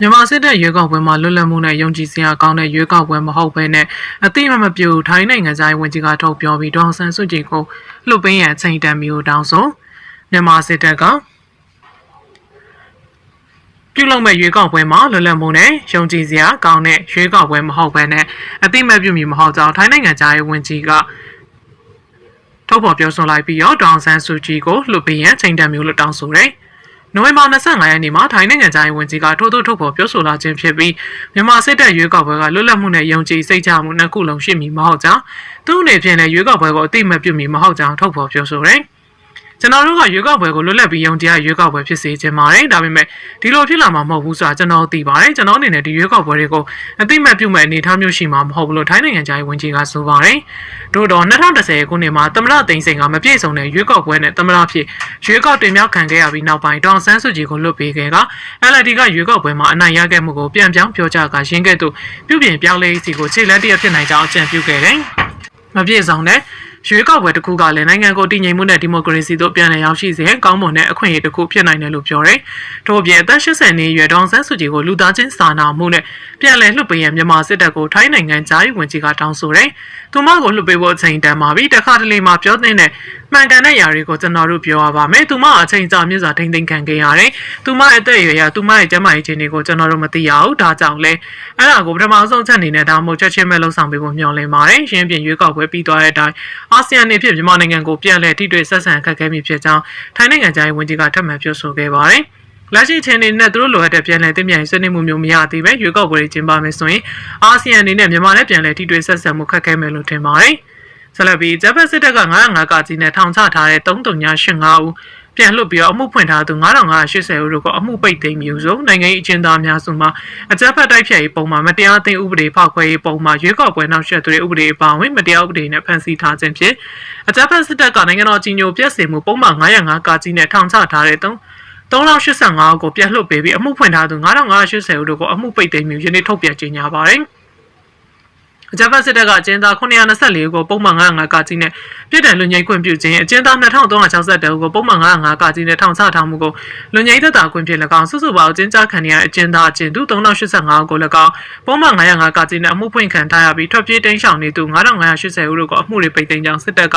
မြန်မာစစ်တပ်ရွေးကောက်ပွဲမှာလွတ်လပ်မှုနဲ့ယုံကြည်စရာကောင်းတဲ့ရွေးကောက်ပွဲမဟုတ်ဘဲနဲ့အတိအမတ်မပြူထိုင်းနိုင်ငံသားဝင်ကြီးကထုတ်ပြောပြီးဒေါအောင်ဆန်းစုကြည်ကိုလှုပ်ပင်းရန်အချိန်တန်မျိုးတောင်းဆိုမြန်မာစစ်တပ်ကပြုလုပ်မဲ့ရွေးကောက်ပွဲမှာလွတ်လပ်မှုနဲ့ယုံကြည်စရာကောင်းတဲ့ရွေးကောက်ပွဲမဟုတ်ဘဲနဲ့အတိအမတ်ပြုမီမဟုတ်ကြောင်းထိုင်းနိုင်ငံသားရဲ့ဝင်ကြီးကထုတ်ဖော်ပြောဆိုလိုက်ပြီးတော့ဒေါအောင်ဆန်းစုကြည်ကိုလှုပ်ပင်းရန်အချိန်တန်မျိုးလို့တောင်းဆိုတယ်။ နိုဝင်ဘာ25ရက်နေ့မှာထိုင်းနိုင်ငံသားရေးဝန်ကြီးကထိုးထိုးထုတ်ဖော်ပြောဆိုလာခြင်းဖြစ်ပြီးမြန်မာစစ်တပ်ရွေးကောက်ပွဲကလွတ်လပ်မှုနဲ့ယုံကြည်စိတ်ချမှုနှစ်ခုလုံးရှိမည်မဟုတ်ကြောင်းသူ့အနေဖြင့်လည်းရွေးကောက်ပွဲကိုအတိအမတ်ပြုမည်မဟုတ်ကြောင်းထုတ်ဖော်ပြောဆိုတယ်။ ကျွန်တော်တို့ကရွေးကောက်ပွဲကိုလွတ်လပ်ပြီးယုံကြည်ရရွေးကောက်ပွဲဖြစ်စေချင်ပါတယ်။ဒါပေမဲ့ဒီလိုဖြစ်လာမှာမဟုတ်ဘူးဆိုတာကျွန်တော်သိပါတယ်။ကျွန်တော်အနေနဲ့ဒီရွေးကောက်ပွဲတွေကိုအတိအမတ်ပြုမဲ့အနေအထားမျိုးရှိမှာမဟုတ်ဘူးလို့ထိုင်းနိုင်ငံသားရေးဝန်ကြီးကဆိုပါတယ်။တို့တော့2010ခုနှစ်မှာသမ္မတသိန်းစိန်ကမပြည့်စုံတဲ့ရွေးကောက်ပွဲနဲ့သမ္မတဖြစ်ရွေးကောက်တင်မြှောက်ခံခဲ့ရပြီးနောက်ပိုင်းဒေါအောင်ဆန်းစုကြည်ကိုလွတ်ပေးခဲ့က LND ကရွေးကောက်ပွဲမှာအနိုင်ရခဲ့မှုကိုပြန်ပြောင်းပြောကြားကရင်းခဲ့သူပြုပြင်ပြောင်းလဲရေးစီကိုခြေလက်တရဖြစ်နိုင်ကြောင်းအကြံပြုခဲ့တယ်။မပြည့်စုံတဲ့ ရွေးကောက်ပွဲတစ်ခုကလည်းနိုင်ငံကိုတည်ငြိမ်မှုနဲ့ဒီမိုကရေစီတို့ပြန်လည်ရောက်ရှိစေကောင်းမွန်တဲ့အခွင့်အရေးတစ်ခုဖြစ်နိုင်တယ်လို့ပြောတယ်။ထို့အပြင်အသက်80နှစ်အရွယ်ဒေါန်ဆန်းစုကြည်ကိုလူသားချင်းစာနာမှုနဲ့ပြန်လည်လွှတ်ပေးရန်မြန်မာစစ်တပ်ကိုထိုင်းနိုင်ငံဂျာရီဝင်ကြီးကတောင်းဆိုတယ်။သူမကိုလွှတ်ပေးဖို့အချိန်တန်ပါပြီ။တခါတလေမှပြောတဲ့နဲ့ မှန်ကန်တဲ့ຢာတွေကိုကျွန်တော်တို့ပြောရပါမယ်။သူမအချိန်ကြာမြင့်စွာထိမ့်သိမ်းခံခဲ့ရတယ်။သူမအသက်အရွယ်ရသူမရဲ့ကျန်းမာရေးအခြေအနေကိုကျွန်တော်တို့မသိရဘူး။ဒါကြောင့်လဲအဲ့ဒါကိုပထမဆုံးချက်အနေနဲ့ဒါမှမဟုတ်ချက်ချင်းပဲလှုပ်ဆောင်ပေးဖို့မျှော်လင့်ပါတယ်။ရင်းပြင်ရွေးကောက်ပွဲပြီးသွားတဲ့အတိုင်းအာဆီယံနေဖြစ်မြန်မာနိုင်ငံကိုပြန်လည်ထိတွေ့ဆက်ဆံခက်ခဲမိဖြစ်ကြောင်းထိုင်းနိုင်ငံသားရေးဝန်ကြီးကထပ်မံပြောဆိုခဲ့ပါတယ်။လက်ရှိချင်းနေနဲ့သူတို့လိုအပ်တဲ့ပြန်လည်တည်မြဲဆွေးနွေးမှုမျိုးမရသေးပဲရွေးကောက်ပွဲတွေကျင်းပမယ်ဆိုရင်အာဆီယံအနေနဲ့မြန်မာနဲ့ပြန်လည်ထိတွေ့ဆက်ဆံမှုခက်ခဲမယ်လို့ထင်ပါတယ်။ ဆလဘီဂျပန်စစ်တပ်က905ကကြီးနဲ့ထောင်ချထားတဲ့3385ဦးပြန်လွတ်ပြီးတော့အမှုဖွင့်ထားသူ9580ဦးတို့ကိုအမှုပိတ်သိမ်းမျိုးစုံနိုင်ငံရေးအကျဉ်းသားများစုမှာအကြမ်းဖက်တိုက်ဖျက်ရေးပုံမှာမတရားသိမ်းဥပဒေဖောက်ခွဲရေးပုံမှာရွေးကောက်ပွဲနောက်ဆက်တွဲဥပဒေအပါအဝင်မတရားဥပဒေနဲ့ဖန်ဆီးထားခြင်းဖြင့်အကြမ်းဖက်စစ်တပ်ကနိုင်ငံတော်ကြီးညိုပြည့်စင်မှုပုံမှာ905ကကြီးနဲ့ထောင်ချထားတဲ့3 385ကိုပြန်လွှတ်ပေးပြီးအမှုဖွင့်ထားသူ9580ဦးတို့ကိုအမှုပိတ်သိမ်းမျိုးယနေ့ထုတ်ပြန်ကြေညာပါတယ်။ အကြမ်းဖက်စစ်တပ်ကအကျဉ်းသား924ဦးကိုပုံမှန်905ကကြီးနဲ့ပြည်တယ်လူငိမ့်ခွင့်ပြုခြင်းအကျဉ်းသား2362ဦးကိုပုံမှန်905ကကြီးနဲ့ထောင်ချထားမှုကိုလူငိမ့်သက်တာခွင့်ဖြင့်၎င်းစုစုပေါင်းအကျဉ်းချခံရတဲ့အကျဉ်းသားအကျဉ်းသူ3085ဦးကို၎င်းပုံမှန်905ကကြီးနဲ့အမှုဖွင့်ခံထားရပြီးထွက်ပြေးတိမ်းရှောင်နေသူ9580ဦးတို့ကိုအမှုတွေပိတ်သိမ်းကြောင်းစစ်တပ်က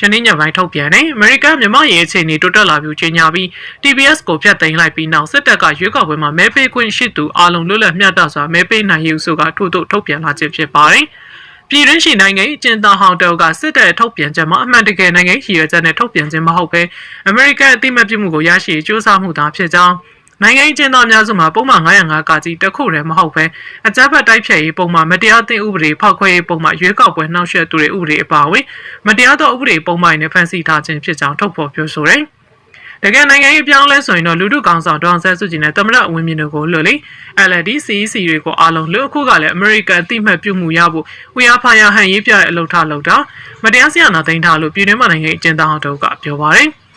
ယနေ့ညပိုင်းထုတ်ပြန်တယ်။အမေရိကန်မြန်မာရေးအခြေအနေတိုးတက်လာပြီးချိန်ညာပြီး TBS ကိုဖျက်သိမ်းလိုက်ပြီးနောက်စစ်တပ်ကရွေးကောက်ပွဲမှာမဲပေးခွင့်ရှိသူအလုံးလွတ်လပ်မျှတစွာမဲပေးနိုင်ရေးဆိုတာထို့သို့ထုတ်ပြန်လာခြင်းဖြစ်ပါတယ်။ပြည်ရင်းရှိနိုင်ငံအကျဉ်းသားဟောင်းတောက်ကစစ်တပ်ထုတ်ပြန်ချက်မှာအမှန်တကယ်နိုင်ငံရည်ရွယ်ချက်နဲ့ထုတ်ပြန်ခြင်းမဟုတ်ဘဲအမေရိကန်အသိမှတ်ပြုမှုကိုရရှိစ조사မှုသာဖြစ်ကြောင်း နိုင်ငံကျင်းသားများစုမှာပုံမှန်905ကကြီးတစ်ခုတည်းမဟုတ်ပဲအကြမ်းဖက်တိုက်ဖျက်ရေးပုံမှန်မတရားသင်းဥပဒေဖောက်ခွဲရေးပုံမှန်ရွေးကောက်ပွဲနှောက်ယှက်သူတွေဥပဒေအပါအဝင်မတရားသောဥပဒေပုံမှန်နဲ့ဖန်ဆီးထားခြင်းဖြစ်ကြောင်းထုတ်ဖော်ပြောဆိုတယ်။တကယ်နိုင်ငံရေးပြောင်းလဲဆိုရင်တော့လူထုကောင်ဆောင်ဒေါန်ဆဲစုကြည်နဲ့တမရအဝင်းမြင့်တို့ကိုလွတ်လေ LD CEC တွေကိုအားလုံးလူအခုကလည်း American အတိမတ်ပြုမှုရဖို့ဝေအားဖာယာဟန်ရေးပြတဲ့အလုပ်ထလုပ်တာမတရားစရာနာသိမ်းထားလို့ပြည်တွင်းမှာနိုင်ငံအကျဉ်းသားတို့ကပြောပါတယ်။